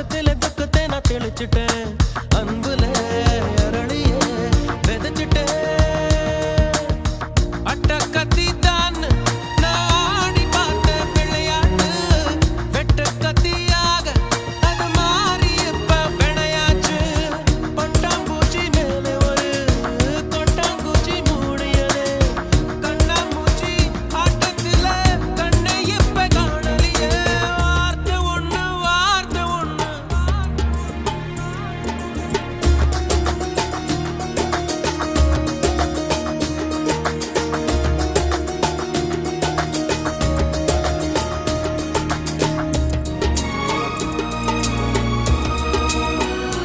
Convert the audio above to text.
ஆட்டத்தில துக்கத்தை நான் தெளிச்சிட்டேன். அன்புல.